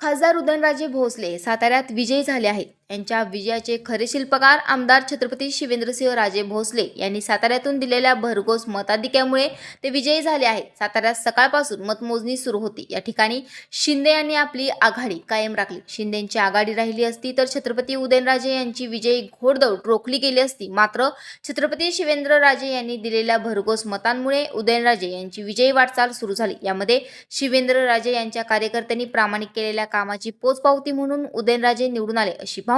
खासदार उदयनराजे भोसले साताऱ्यात विजयी झाले आहेत. यांच्या विजयाचे खरे शिल्पकार आमदार छत्रपती शिवेंद्रसिंह राजे भोसले यांनी साताऱ्यातून दिलेल्या भरघोस मताधिक्यामुळे ते विजयी झाले आहेत. साताऱ्यात सकाळपासून मतमोजणी सुरू होती. या ठिकाणी शिंदे यांनी आपली आघाडी कायम राखली. शिंदेची आघाडी राहिली असती तर छत्रपती उदयनराजे यांची विजयी घोडदौड रोखली गेली असती. मात्र छत्रपती शिवेंद्रराजे यांनी दिलेल्या भरघोस मतांमुळे उदयनराजे यांची विजयी वाटचाल सुरू झाली. यामध्ये शिवेंद्रराजे यांच्या कार्यकर्त्यांनी प्रामाणिक केलेल्या कामाची पोचपावती म्हणून उदयनराजे निवडून आले अशी भावना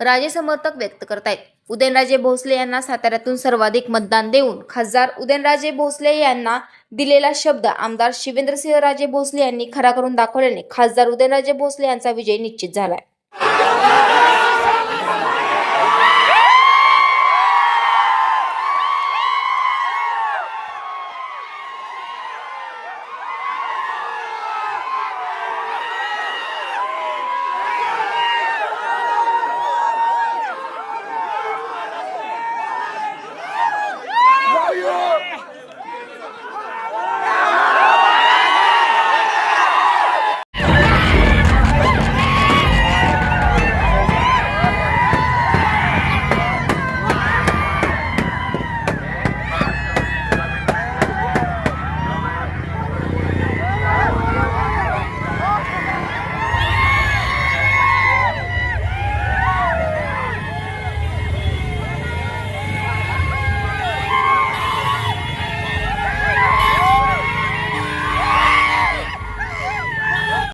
राजे समर्थक व्यक्त करतायत. उदयनराजे भोसले यांना साताऱ्यातून सर्वाधिक मतदान देऊन खासदार उदयनराजे भोसले यांना दिलेला शब्द आमदार शिवेंद्रसिंह राजे भोसले यांनी खरा करून दाखवल्याने खासदार उदयनराजे भोसले यांचा विजय निश्चित झालाय.